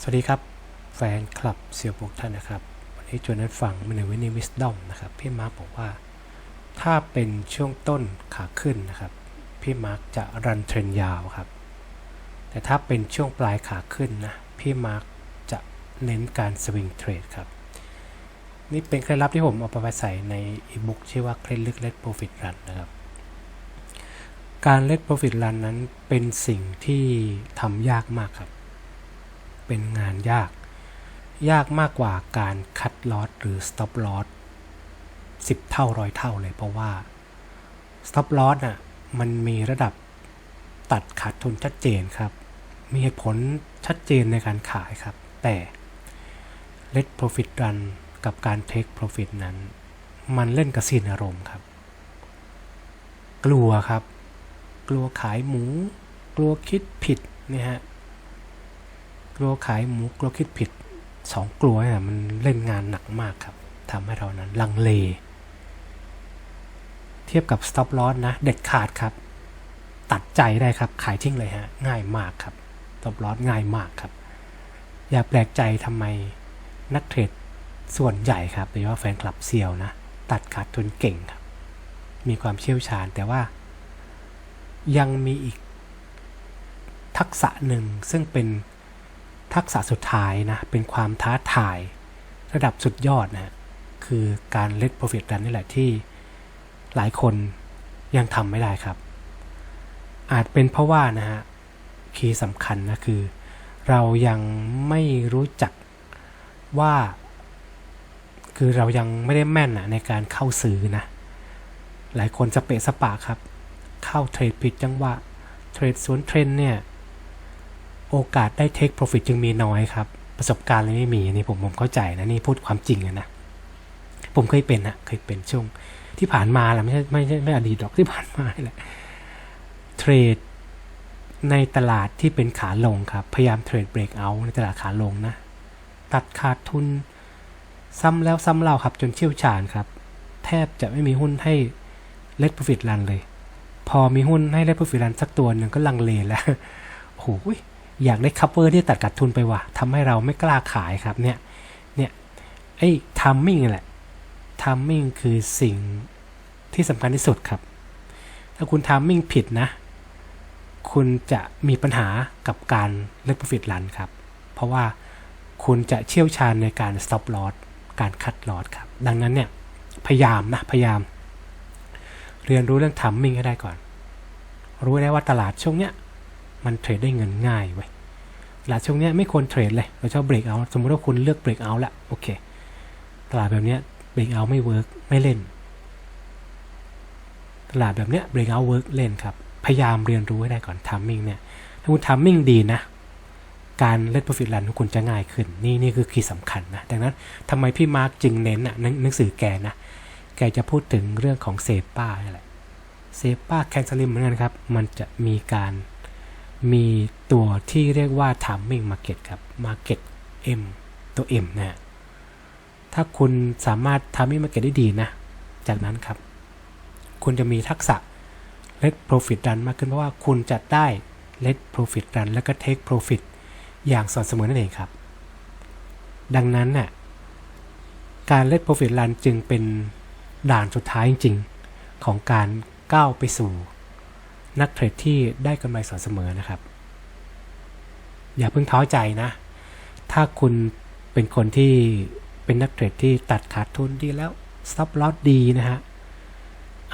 สวัสดีครับ แฟนคลับเสี่ยวบวกท่านนะครับ วันนี้ชวนนั้นฟังมันในวินิวิสดอมนะครับ พี่มาร์คบอกว่า ถ้าเป็นช่วงต้นขาขึ้นนะครับ พี่มาร์คจะรันเทรนยาวครับ แต่ถ้าเป็นช่วงปลายขาขึ้นนะ พี่มาร์คจะเน้นการสวิงเทรดครับ นี่เป็นเคล็ดลับที่ผมเอาไปใส่ในอีบุ๊กชื่อว่าเคล็ดลึกเล็ดโปรฟิตรันนะครับการเล็ดโปรฟิตรันนั้นเป็นสิ่งที่ทำยากมากครับ เป็นงานยาก ยากมากกว่าการคัดลอสหรือ stop loss 10เท่าร้อยเท่าเลยเพราะว่า stop loss น่ะมันมีระดับตัดขาดทุนชัดเจนครับ มีเหตุผลชัดเจนในการขายครับ แต่ let profit run กับการ take profit นั้น มันเล่นกับสินอารมณ์ครับ กลัวครับ กลัวขายหมู กลัวคิดผิดเนี่ยฮะ กลัวขายหมูกลัวคิดผิดสองกลัวเนี่ยมันเล่นงานหนักมากครับทำให้เรานั้นลังเล เทียบกับ stop loss นะ เด็ดขาดครับ ตัดใจได้ครับ ขายทิ้งเลยฮะ ง่ายมากครับ stop loss ง่ายมากครับ อย่าแปลกใจทำไมนักเทรดส่วนใหญ่ครับโดยเฉพาะแฟนคลับเซียวนะ ตัดขาดทุนเก่งครับ มีความเชี่ยวชาญแต่ว่า ยังมีอีกทักษะหนึ่งซึ่งเป็น ทักษะสุดท้ายนะเป็นความท้าทายระดับสุดยอดนะคือการเล่น profit run นี่แหละที่หลายคนยังทำไม่ได้ครับ อาจเป็นเพราะว่านะฮะคีย์สำคัญนะคือ เรายังไม่รู้จักว่า คือเรายังไม่ได้แม่นนะในการเข้าซื้อนะ หลายคนสเปะสปะครับ เข้าเทรดผิดจังหวะเทรดสวนเทรนเนี่ย โอกาสได้เทคโปรฟิตจึงมีน้อยครับ ประสบการณ์เลยไม่มีนี่ผมผมเข้าใจนะนี่พูดความจริงอะนะ ผมเคยเป็นนะเคยเป็นช่วงที่ผ่านมาแหละไม่ใช่ไม่ใช่ไม่อดีตหรอกที่ผ่านมาแหละเทรดในตลาดที่เป็นขาลงครับ พยายามเทรดเบรกเอาในตลาดขาลงนะ ตัดขาดทุน ซ้ำแล้วซ้ำเล่าครับจนเชี่ยวชาญครับ แทบจะไม่มีหุ้นให้เล็ก profit run เลย พอมีหุ้นให้เล็ก profit run สักตัวหนึ่งก็ลังเลแล้วโอ้โห อยากได้คัพเปอร์ที่ตัดขาดทุนไปว่ะทำให้เราไม่กล้าขายครับเนี่ยเนี่ยไอ้ทัมมิ่งแหละทัมมิ่งคือสิ่งที่สำคัญที่สุดครับ ถ้าคุณทัมมิ่งผิดนะ คุณจะมีปัญหากับการเล็ก profit run ครับ เพราะว่าคุณจะเชี่ยวชาญในการ stop loss การคัดลอสครับ ดังนั้นเนี่ย พยายามนะ พยายาม เรียนรู้เรื่องทัมมิ่งให้ได้ก่อน รู้ได้ว่าตลาดช่วงเนี้ย มันเทรดได้เงินง่ายเว้ยตลาดช่วงนี้ไม่ควรเทรดเลย เราชอบเบรกเอาสมมติว่าคุณเลือกเบรกเอาละโอเค ตลาดแบบนี้เบรกเอาไม่เวิร์กไม่เล่น ตลาดแบบนี้เบรกเอาเวิร์กเล่นครับ พยายามเรียนรู้ให้ได้ก่อนทัมมิ่งเนี่ย ถ้าคุณทัมมิ่งดีนะ การเล่น profit run ของคุณจะง่ายขึ้น นี่นี่คือคีย์สำคัญนะ ดังนั้นทำไมพี่มาร์กจึงเน้นอะหนังหนังสือแกนะ แกจะพูดถึงเรื่องของเซป้านี่แหละเซป้าแคนซลิมเหมือนกันครับ มันจะมีการ มีตัวที่เรียกว่า timing market ครับ market M ตัว M นะฮะถ้าคุณสามารถ timing market ได้ดีนะ จากนั้นครับ คุณจะมีทักษะ let profit run มากขึ้นเพราะว่าคุณจะได้ let profit run แล้วก็ take profit อย่างสม่ำเสมอนั่นเองครับ ดังนั้นน่ะการ let profit run จึงเป็นด่านสุดท้ายจริง ๆ ของการก้าวไปสู่ นักเทรดที่ได้กำไรสม่ำเสมอนะครับ อย่าเพิ่งท้อใจนะ ถ้าคุณเป็นคนที่เป็นนักเทรดที่ตัดขาดทุนดีแล้ว stop loss ดีนะฮะ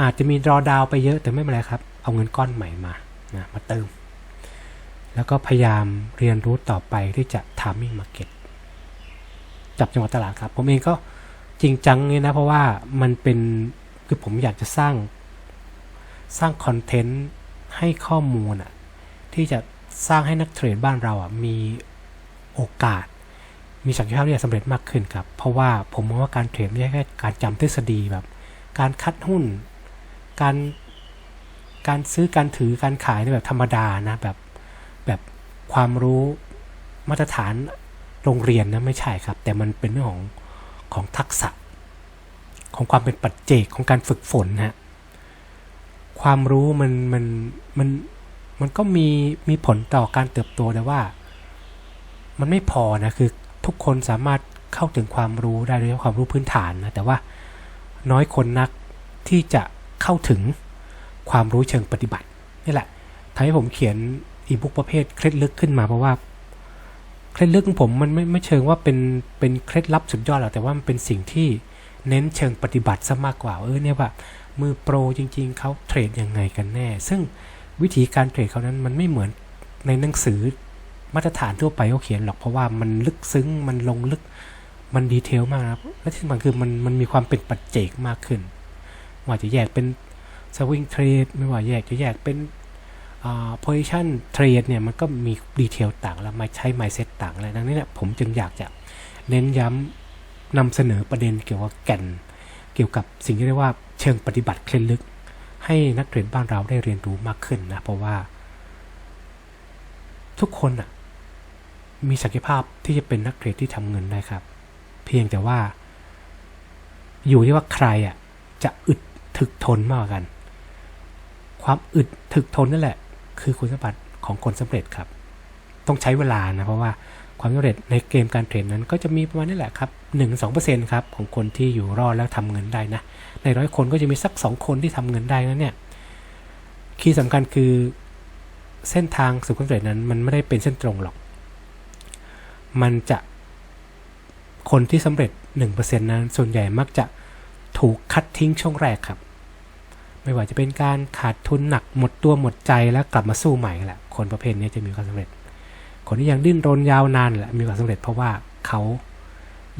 อาจจะมี draw down ไปเยอะแต่ไม่เป็นไรครับ เอาเงินก้อนใหม่มานะมาเติม แล้วก็พยายามเรียนรู้ต่อไปที่จะ timing market จับจังหวะตลาดครับ ผมเองก็จริงจังเลยนะ เพราะว่ามันเป็นคือผมอยากจะสร้างสร้างคอนเทนต์ ให้ข้อมูลอะที่จะสร้างให้นักเทรดบ้านเราอะมีโอกาส มีศักยภาพที่จะสำเร็จมากขึ้นครับ เพราะว่าผมมองว่าการเทรดไม่ใช่แค่การจำทฤษฎีแบบ การคัดหุ้น การการซื้อการถือการขายในแบบธรรมดานะแบบแบบความรู้มาตรฐานโรงเรียนนะไม่ใช่ครับ แต่มันเป็นเรื่องของของทักษะ ของความเป็นปัจเจกของการฝึกฝนนะฮะ ความรู้มันมันมันมันก็มีมีผลต่อการเติบโตแต่ว่า มันไม่พอนะคือทุกคนสามารถเข้าถึงความรู้ได้โดยเฉพาะความรู้พื้นฐานนะแต่ว่าน้อยคนนักที่จะเข้าถึงความรู้เชิงปฏิบัตินี่แหละทำให้ผมเขียนอีบุ๊กประเภทเคล็ดลึกขึ้นมาเพราะว่าเคล็ดลึกของผมมันไม่ไม่เชิงว่าเป็นเป็นเคล็ดลับสุดยอดหรอกแต่ว่ามันเป็นสิ่งที่เน้นเชิงปฏิบัติซะมากกว่าเออเนี่ยว่า มือโปรจริงๆ เขาเทรดยังไงกันแน่ ซึ่งวิธีการเทรดเขานั้นมันไม่เหมือนในหนังสือมาตรฐานทั่วไปเขาเขียนหรอกเพราะว่ามันลึกซึ้งมันลงลึกมันดีเทลมากครับ และที่สำคัญคือมันมันมีความเป็นปัจเจกมากขึ้น ว่าจะแยกเป็นสวิงเทรดไม่ว่าแยกจะแยกเป็นอ่า position trade เนี่ยมันก็มีดีเทลต่างแล้วมาใช้ mindset ต่างแล้วดังนั้นเนี่ยผมจึงอยากจะเน้นย้ำนำเสนอประเด็นเกี่ยวกับแก่น เกี่ยวกับสิ่งที่เรียกว่า เชิงปฏิบัติเคล็ดลึก ให้นักเทรดบ้านเราได้เรียนรู้มากขึ้นนะ เพราะว่า ทุกคนอะมีศักยภาพที่จะเป็นนักเทรดที่ทำเงินได้ครับ เพียงแต่ว่า อยู่ที่ว่าใครอะจะอึดถึกทนมากกว่ากัน ความอึดถึกทนนั่นแหละ คือคุณสมบัติของคนสำเร็จครับ ต้องใช้เวลานะเพราะว่าความสำเร็จในเกมการเทรดนั้นก็จะมีประมาณนี้แหละครับ 1-2%ครับของคนที่อยู่รอดแล้วทำเงินได้นะ ในร้อยคนก็จะมีสัก 2 คนที่ทำเงินได้นะเนี่ยคีย์สำคัญคือเส้นทางสู่ความสำเร็จนั้นมันไม่ได้เป็นเส้นตรงหรอก มันจะคนที่สำเร็จ 1%นั้นส่วนใหญ่มักจะถูกคัดทิ้งช่วงแรกครับ ไม่ว่าจะเป็นการขาดทุนหนักหมดตัวหมดใจแล้วกลับมาสู้ใหม่แหละคนประเภทนี้จะมีความสำเร็จ คนที่ยังดิ้นรนยาวนานแหละมีความสำเร็จเพราะว่าเขา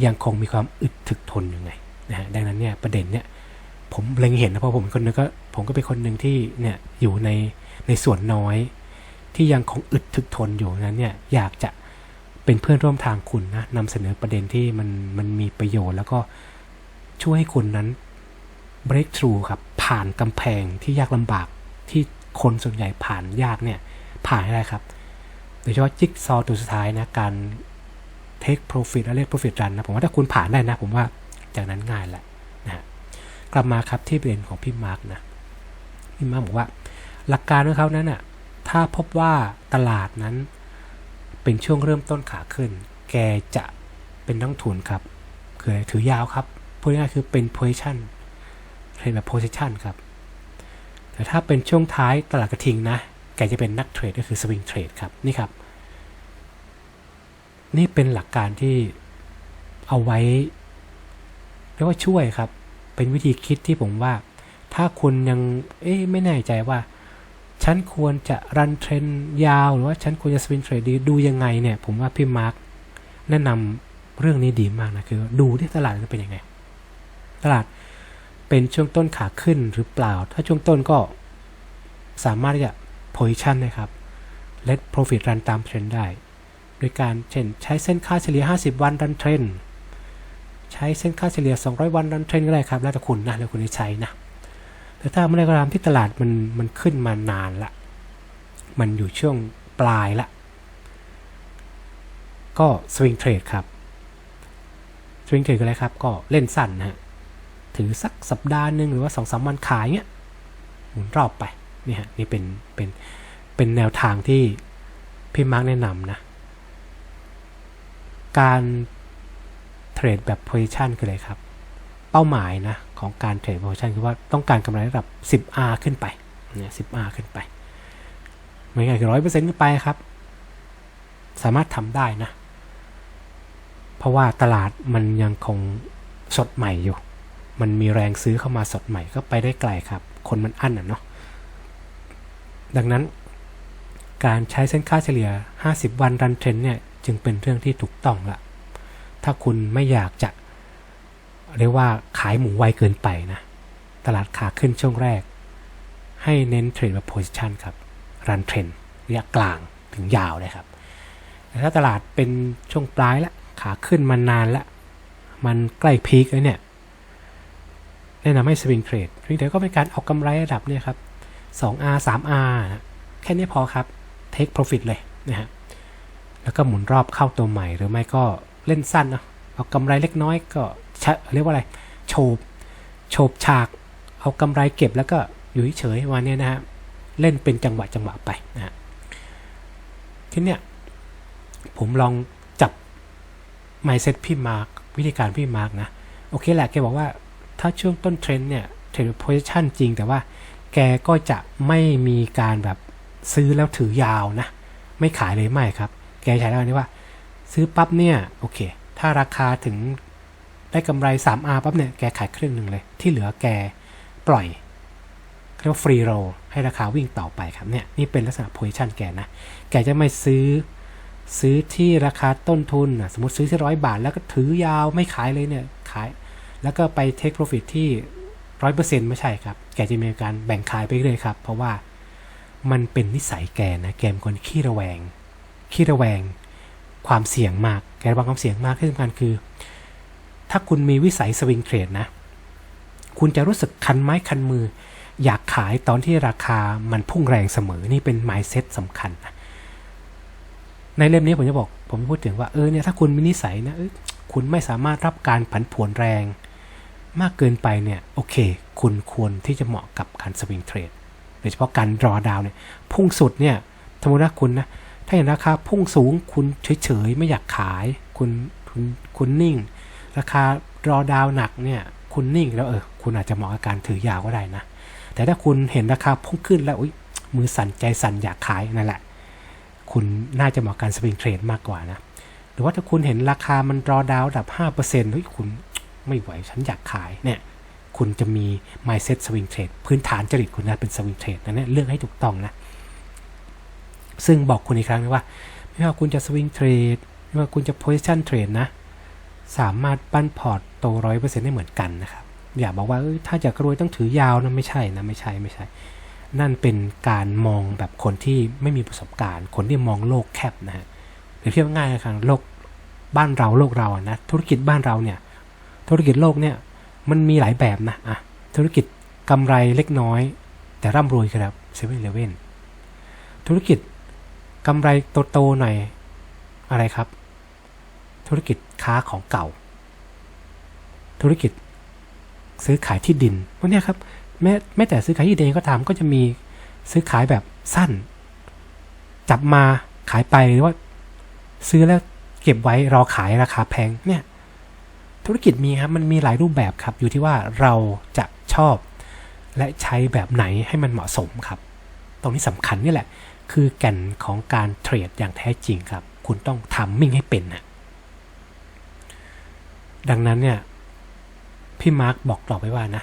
ยังคงมีความอึดถึกทนอยู่ไงนะฮะดังนั้นเนี่ยประเด็นเนี่ยผมเล็งเห็นนะเพราะผมเป็นคนนึงก็ผมก็เป็นคนหนึ่งที่เนี่ยอยู่ในในส่วนน้อย ที่ยังคงอึดถึกทนอยู่นั้นเนี่ยอยากจะเป็นเพื่อนร่วมทางคุณนะนำเสนอประเด็นที่มันมันมีประโยชน์ แล้วก็ช่วยให้คุณนั้น break through ครับ ผ่านกำแพงที่ยากลำบากที่คนส่วนใหญ่ผ่านยากเนี่ยผ่านได้ครับ โดยเฉพาะจิ๊กซอว์ตัวสุดท้ายนะการ take profit และเรียก profit run นะผมว่าถ้าคุณผ่านได้นะ ผมว่าจากนั้นง่ายแหละนะกลับมาครับที่ประเด็นของพี่มาร์กนะพี่มาร์กบอกว่า หลักการของเขานั้นอะถ้าพบว่าตลาดนั้นเป็นช่วงเริ่มต้นขาขึ้น แกจะเป็นนักทุนครับคือถือยาวครับพูดง่ายๆคือเป็น position เทรดแบบ position ครับ แต่ถ้าเป็นช่วงท้ายตลาดกระทิงนะ แกจะเป็นนักเทรดก็คือ swing trade ครับ นี่ครับ นี่เป็นหลักการที่เอาไว้เรียกว่าช่วยครับ เป็นวิธีคิดที่ผมว่า ถ้าคุณยัง เอ๊ะไม่แน่ใจว่า ฉันควรจะรันเทรนยาว หรือว่าฉันควรจะสวิงเทรดดีดูยังไงเนี่ย ผมว่าพี่มาร์กแนะนำเรื่องนี้ดีมากนะคือ ดูที่ตลาดจะเป็นยังไง ตลาดเป็นช่วงต้นขาขึ้นหรือเปล่า ถ้าช่วงต้นก็สามารถที่จะ position นะครับ let profit run ตามเทรนได้ ยการเช่น ใช้เส้นค่าเฉลี่ย 50 วันรันเทรนใช้เส้นค่าเฉลี่ย 200 วันรันเทรนก็ได้ครับ แล้วแต่คุณนะแล้วคุณจะใช้นะ แต่ถ้าเมื่อไรก็ตามที่ตลาดมันมันขึ้นมานานละ มันอยู่ช่วงปลายละ ก็สวิงเทรดครับสวิงเทรดก็อะไรครับ ก็เล่นสั้นนะฮะถือสักสัปดาห์หนึ่งหรือว่าสองสามวันขายเงี้ยหมุนรอบไปนี่ฮะนี่เป็นเป็นเป็นแนวทางที่พี่มาร์กแนะนำนะ การเทรดแบบ position คืออะไรครับ เป้าหมายนะของการเทรด position คือว่าต้องการกำไรระดับ 10R ขึ้นไปเนี่ย 10R ขึ้นไปไม่ง่ายคือร้อยเปอร์เซ็นต์ขึ้นไปครับ สามารถทำได้นะ เพราะว่าตลาดมันยังคงสดใหม่อยู่ มันมีแรงซื้อเข้ามาสดใหม่ก็ไปได้ไกลครับ คนมันอั้นอะเนาะ ดังนั้นการใช้เส้นค่าเฉลี่ย 50 วันรันเทรนเนี่ย จึงเป็นเรื่องที่ถูกต้องละถ้าคุณไม่อยากจะ เรียกว่าขายหมูไวเกินไปนะ ตลาดขาขึ้นช่วงแรก ให้เน้นเทรดแบบ position ครับรันเทรนระยะกลางถึงยาวเลยครับแต่ถ้าตลาดเป็นช่วงปลายละขาขึ้นมานานละ มันใกล้พีคแล้วเนี่ยแนะนำให้สวิงเทรดสวิงเทรดก็เป็นการเอากำไรระดับเนี่ยครับ 2R 3R นะแค่นี้พอครับ take profit เลยนะฮะ แล้วก็หมุนรอบเข้าตัวใหม่ หรือไม่ก็เล่นสั้นเนาเอากำไรเล็กน้อยก็ชะเรียกว่าอะไรโฉบโฉบฉาก เอากำไรเก็บแล้วก็อยู่เฉยวันนี้นะฮะเล่นเป็นจังหวะจังหวะไปนะทีเนี้ยผมลอง mindset พี่มาร์กวิธีการพี่มาร์กนะ โอเคแหละแกบอกว่าถ้าช่วงต้นเทรนด์เนี่ยเทรด์ position จริงแต่ว่าแกก็จะไม่มีการแบบซื้อแล้วถือยาวนะ ไม่ขายเลยไม่ครับ แกใช้แล้วนี้ว่า ซื้อปั๊บเนี่ยโอเค ถ้าราคาถึงได้กำไร 3R ปั๊บเนี่ยแกขายครึ่งหนึ่งเลย ที่เหลือแกปล่อยเรียกว่าฟรีโรให้ราคาวิ่งต่อไปครับเนี่ยนี่เป็นลักษณะ position แกนะ แกจะไม่ซื้อซื้อที่ราคาต้นทุนน่ะสมมติซื้อที่ร้อยบาท แล้วก็ถือยาวไม่ขายเลยเนี่ยขาย แล้วก็ไป take profit ที่ร้อยเปอร์เซ็นต์ไม่ใช่ครับ แกจะมีการแบ่งขายไปเรื่อยครับ เพราะว่ามันเป็นนิสัยแกนะ แกเป็นคนขี้ระแวง ขี้ระแวง ความเสี่ยงมากแกระวังความเสี่ยงมากที่สำคัญคือ ถ้าคุณมีวิสัยสวิงเทรดนะ คุณจะรู้สึกคันไม้คันมือ อยากขายตอนที่ราคามันพุ่งแรงเสมอนี่เป็น mindset สำคัญนะในเล่มนี้ผมจะบอก ผมพูดถึงว่าเออเนี่ยถ้าคุณมีนิสัยนะออคุณไม่สามารถรับการผันผวนแรง มากเกินไปเนี่ยโอเค คุณควรที่จะเหมาะกับการสวิงเทรดโดยเฉพาะการรอดาวเนี่ยพุ่งสุดเนี่ยสมมติว่าคุณนะ ถ้าเห็นราคาพุ่งสูงคุณเฉยๆไม่อยากขาย คุณคุณคุณนิ่ง ราคารอดาวหนักเนี่ย คุณนิ่งแล้วเออคุณอาจจะเหมาะกับการถือยาวก็ได้นะ แต่ถ้าคุณเห็นราคาพุ่งขึ้นแล้วอุ๊ยมือสั่นใจสั่นอยากขายนั่นแหละ คุณน่าจะเหมาะกับการสวิงเทรดมากกว่านะหรือว่าถ้าคุณเห็นราคามันรอดาวดับ5%เฮ้ยคุณไม่ไหวฉันอยากขายเนี่ยคุณจะมี mindset swing trade พื้นฐานจริตคุณนะเป็น swing trade นะเนี่ยเลือกให้ถูกต้องนะ ซึ่งบอกคุณอีกครั้งนะว่า ไม่ว่าคุณจะ swing trade ไม่ว่าคุณจะ position trade นะ สามารถปั้นพอร์ตโตร้อยเปอร์เซ็นต์ได้เหมือนกันนะครับ อย่าบอกว่าถ้าจะรวยต้องถือยาวนะไม่ใช่นะไม่ใช่ไม่ใช่ นั่นเป็นการมองแบบคนที่ไม่มีประสบการณ์ คนที่มองโลกแคบนะฮะหรือเทียบง่ายนะครับโลกบ้านเราโลกเราอะนะธุรกิจบ้านเราเนี่ย ธุรกิจโลกเนี่ยมันมีหลายแบบนะอะธุรกิจกำไรเล็กน้อย แต่ร่ำรวยครับเซเว่นเลเว่นธุรกิจ กำไรโตๆหน่อย อะไรครับ ธุรกิจค้าของเก่า ธุรกิจซื้อขายที่ดินพวกนี้ครับแม้แม้แต่ซื้อขายที่ดินก็ตามก็จะมีซื้อขายแบบสั้น จับมาขายไปหรือว่า ซื้อแล้วเก็บไว้รอขายราคาแพงเนี่ย ธุรกิจมีครับมันมีหลายรูปแบบครับ อยู่ที่ว่าเราจะชอบ และใช้แบบไหนให้มันเหมาะสมครับ ตรงนี้สำคัญนี่แหละ คือแก่นของการเทรดอย่างแท้จริงครับ คุณต้องทำมิ่งให้เป็นนะดังนั้นเนี่ยพี่มาร์กบอกต่อไปว่านะ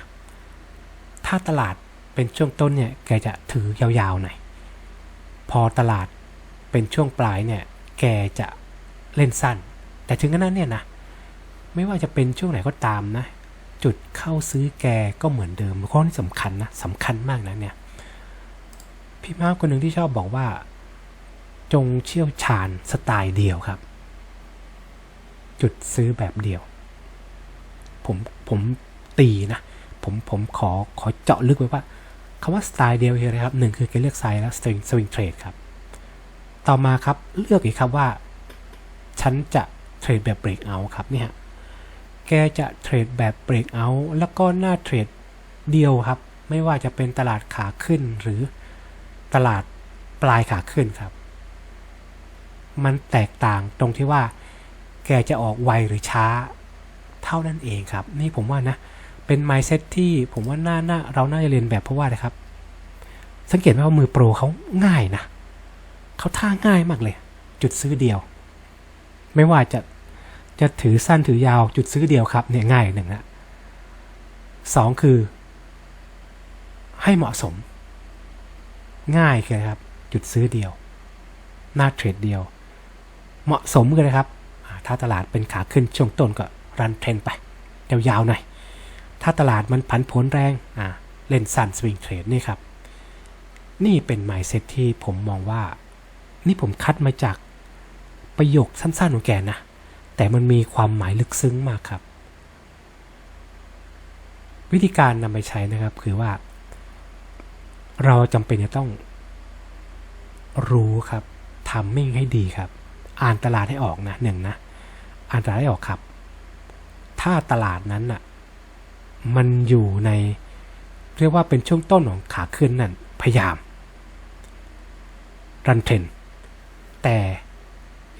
ถ้าตลาดเป็นช่วงต้นเนี่ยแกจะถือยาวๆหน่อยพอตลาดเป็นช่วงปลายเนี่ยแกจะเล่นสั้น แต่ถึงขนาดนั้นเนี่ยนะไม่ว่าจะเป็นช่วงไหนก็ตามนะ จุดเข้าซื้อแกก็เหมือนเดิมข้อที่สำคัญนะสำคัญมากนะเนี่ย พี่มาคนหนึ่งที่ชอบบอกว่า จงเชี่ยวชาญสไตล์เดียวครับ จุดซื้อแบบเดียว ผมผมตีนะ ผมผมขอขอเจาะลึกไว้ว่าคำว่าสไตล์เดียวคืออะไรครับหนึ่งคือการเลือกไซส์แล้วสวิงสวิงเทรดครับ ต่อมาครับเลือกอีกครับว่า ฉันจะเทรดแบบเบรกเอาครับเนี่ยแกจะเทรดแบบเบรกเอาแล้วก็หน้าเทรดเดียวครับ ไม่ว่าจะเป็นตลาดขาขึ้นหรือ ตลาดปลายขาขึ้นครับ มันแตกต่างตรงที่ว่า แกจะออกไวหรือช้า เท่านั้นเองครับ นี่ผมว่านะ เป็น mindset ที่ผมว่าน่าน่าเราน่าจะเรียนแบบเพราะว่านะครับ สังเกตไหมว่ามือโปรเขาง่ายนะเขาท่าง่ายมากเลย จุดซื้อเดียว ไม่ว่าจะจะถือสั้นถือยาวจุดซื้อเดียวครับเนี่ยง่ายหนึ่งนะสองคือ ให้เหมาะสม ง่ายเลยครับ จุดซื้อเดียว หน้าเทรดเดียว เหมาะสมกันนะครับ ถ้าตลาดเป็นขาขึ้นช่วงต้นก็รันเทรนไปยาวๆหน่อย ถ้าตลาดมันผันผวนแรงอ่าเล่นสั้นสวิงเทรดนี่ครับ นี่เป็น mindset ที่ผมมองว่า นี่ผมคัดมาจากประโยคสั้นๆของแกนะ แต่มันมีความหมายลึกซึ้งมากครับ วิธีการนำไปใช้นะครับคือว่า เราจำเป็นจะต้อง รู้ครับทำมิ่งให้ดีครับ อ่านตลาดให้ออกนะหนึ่งนะอ่านตลาดให้ออกครับ ถ้าตลาดนั้นน่ะ มันอยู่ใน เรียกว่าเป็นช่วงต้นของขาขึ้นนั่นพยายาม รันเทรนแต่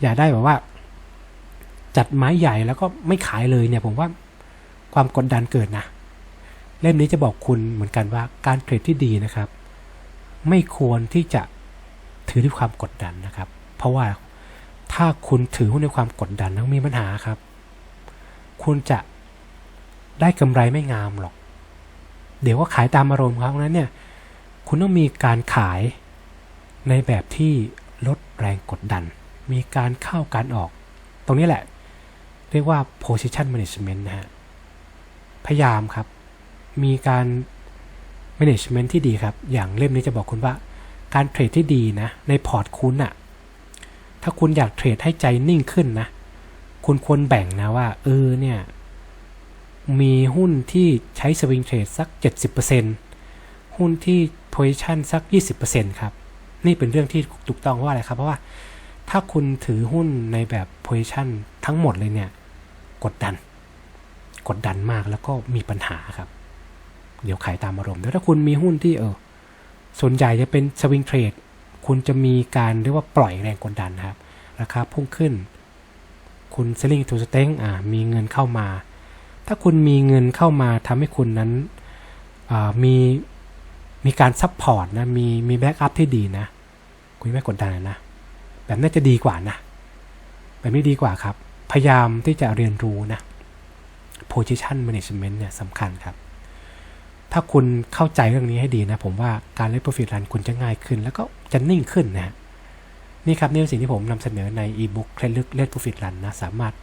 อย่าได้แบบว่า จัดไม้ใหญ่แล้วก็ไม่ขายเลยเนี่ยผมว่าความกดดันเกิดนะ เล่มนี้จะบอกคุณเหมือนกันว่าการเทรดที่ดีนะครับ ไม่ควรที่จะถือด้วยความกดดันนะครับ เพราะว่าถ้าคุณถือหุ้นด้วยความกดดันต้องมีปัญหาครับ คุณจะได้กำไรไม่งามหรอก เดี๋ยวก็ขายตามอารมณ์ครับเพราะนั้นเนี่ย คุณต้องมีการขายในแบบที่ลดแรงกดดัน มีการเข้าการออก ตรงนี้แหละ เรียกว่า position management นะฮะ พยายามครับ มีการ management ที่ดีครับ อย่างเล่มนี้จะบอกคุณว่า การเทรดที่ดีนะ ในพอร์ตคุณอะถ้าคุณอยากเทรดให้ใจนิ่งขึ้นนะ คุณควรแบ่งนะว่า เออเนี่ย มีหุ้นที่ใช้สวิงเทรดสัก 70%หุ้นที่ position สัก 20%ครับ นี่เป็นเรื่องที่ถูกต้องว่าอะไรครับ เพราะว่าถ้าคุณถือหุ้นในแบบ position ทั้งหมดเลยเนี่ย กดดัน กดดันมากแล้วก็มีปัญหาครับ เดี๋ยวขายตามอารมณ์แล้วถ้าคุณมีหุ้นที่เออส่วนใหญ่จะเป็นสวิงเทรดคุณจะมีการเรียกว่าปล่อยแรงกดดันครับ ราคาพุ่งขึ้น คุณ selling to stake อ่ามีเงินเข้ามา ถ้าคุณมีเงินเข้ามาทำให้คุณนั้นมีมีการซัพพอร์ตนะมีมีแบ็กอัพที่ดีนะ คุณไม่กดดันนะ แบบน่าจะดีกว่านะ แบบนี้ดีกว่าครับ พยายามที่จะเรียนรู้นะ position management เนี่ยสำคัญครับ ถ้าคุณเข้าใจเรื่องนี้ให้ดีนะ ผมว่าการเล่น profit run คุณจะง่ายขึ้น แล้วก็จะนิ่งขึ้นนะนี่ครับนี่เป็นสิ่งที่ผมนำเสนอในอีบุ๊กเคล็ดลึกเล่น profit run นะ สามารถ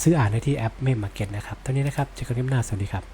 ซื้ออ่านได้ที่แอปเมมมาร์เก็ตนะครับเท่านี้นะครับเจอกันคลิปหน้าสวัสดีครับ